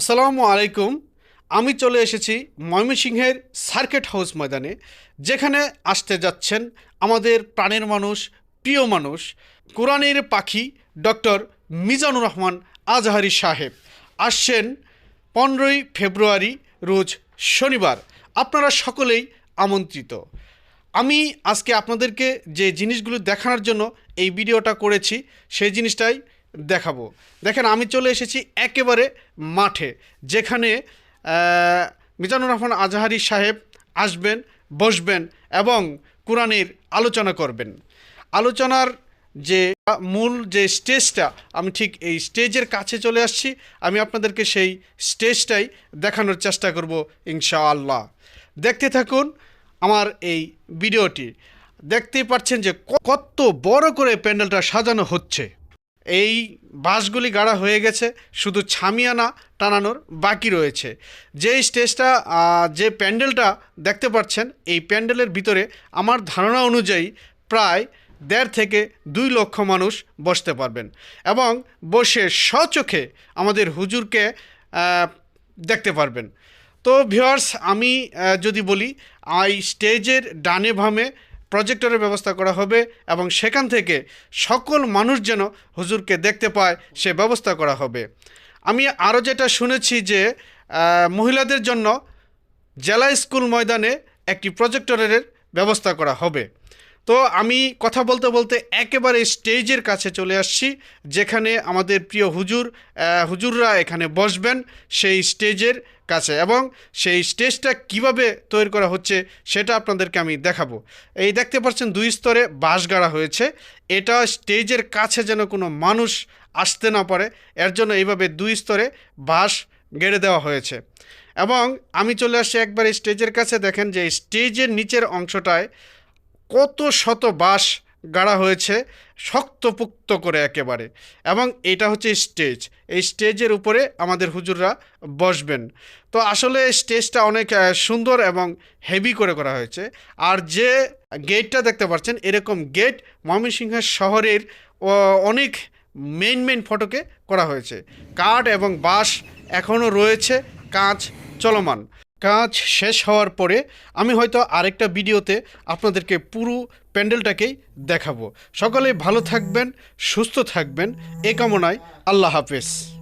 আসসালামু আলাইকুম। আমি চলে এসেছি ময়মনসিংহের সার্কিট হাউস ময়দানে, যেখানে আসতে যাচ্ছেন আমাদের প্রাণের মানুষ, প্রিয় মানুষ, কোরআনের পাখি ডক্টর মিজানুর রহমান আজহারি সাহেব। আসছেন পনেরোই ফেব্রুয়ারি, রোজ শনিবার। আপনারা সকলেই আমন্ত্রিত। আমি আজকে আপনাদেরকে যে জিনিসগুলো দেখানোর জন্য এই ভিডিওটা করেছি, সেই জিনিসটাই দেখাবো। দেখেন, আমি চলে এসেছি একেবারে মাঠে, যেখানে মিজানুর রহমান আজহারি সাহেব আসবেন, বসবেন এবং কোরআনের আলোচনা করবেন। আলোচনার যে মূল যে স্টেজটা, আমি ঠিক এই স্টেজের কাছে চলে আসছি। আমি আপনাদেরকে সেই স্টেজটাই দেখানোর চেষ্টা করব ইনশাআল্লাহ। দেখতে থাকুন আমার এই ভিডিওটি। দেখতেই পাচ্ছেন যে কত বড় করে প্যান্ডেলটা সাজানো হচ্ছে। এই বাঁশগুলি গাড়া হয়ে গেছে, শুধু ছামিয়ানা টানানোর বাকি রয়েছে। যে স্টেজটা যে প্যান্ডেলটা দেখতে পাচ্ছেন, এই প্যান্ডেলের ভিতরে আমার ধারণা অনুযায়ী প্রায় দেড় থেকে দুই লক্ষ মানুষ বসতে পারবেন এবং বসে স্বচোখে আমাদের হুজুরকে দেখতে পারবেন। তো ভিওয়ার্স আমি যদি বলি এই স্টেজের ডানে ভামে প্রজেক্টরের ব্যবস্থা করা হবে এবং সেখান থেকে সকল মানুষ যেন হুজুরকে দেখতে পায়, সে ব্যবস্থা করা হবে। আমি আরও যেটা শুনেছি যে মহিলাদের জন্য জেলা স্কুল ময়দানে একটি প্রজেক্টরের ব্যবস্থা করা হবে। তো আমি কথা বলতে বলতে একেবারে স্টেজের কাছে চলে আসছি, যেখানে আমাদের প্রিয় হুজুর হুজুররা এখানে বসবেন সেই স্টেজের কাছে এবং সেই স্টেজটা কীভাবে তৈরি করা হচ্ছে সেটা আপনাদেরকে আমি দেখাবো। এই দেখতে পাচ্ছেন দুই স্তরে বাঁশ গাড়া হয়েছে, এটা স্টেজের কাছে যেন কোনো মানুষ আসতে না পারে, এর জন্য এইভাবে দুই স্তরে বাঁশ গেড়ে দেওয়া হয়েছে। এবং আমি চলে আসছি একবার স্টেজের কাছে, দেখেন যে স্টেজের নিচের অংশটায় কত শত বাঁশ গাড়া হয়েছে, শক্তপুক্ত করে একেবারে। এবং এটা হচ্ছে স্টেজ। এই স্টেজের উপরে আমাদের হুজুররা বসবেন। তো আসলে স্টেজটা অনেক সুন্দর এবং হেভি করে করা হয়েছে। আর যে গেটটা দেখতে পাচ্ছেন, এরকম গেট ময়মনসিংহ শহরের অনেক মেন মেন ফটোকে করা হয়েছে। কাঠ এবং বাঁশ এখনও রয়েছে, কাঁচ চলমান। কাজ শেষ হওয়ার পরে আমি হয়তো আরেকটা ভিডিওতে আপনাদেরকে পুরো প্যান্ডেলটাকেই দেখাবো। সকলে ভালো থাকবেন, সুস্থ থাকবেন। এ কামনায় আল্লাহ হাফেজ।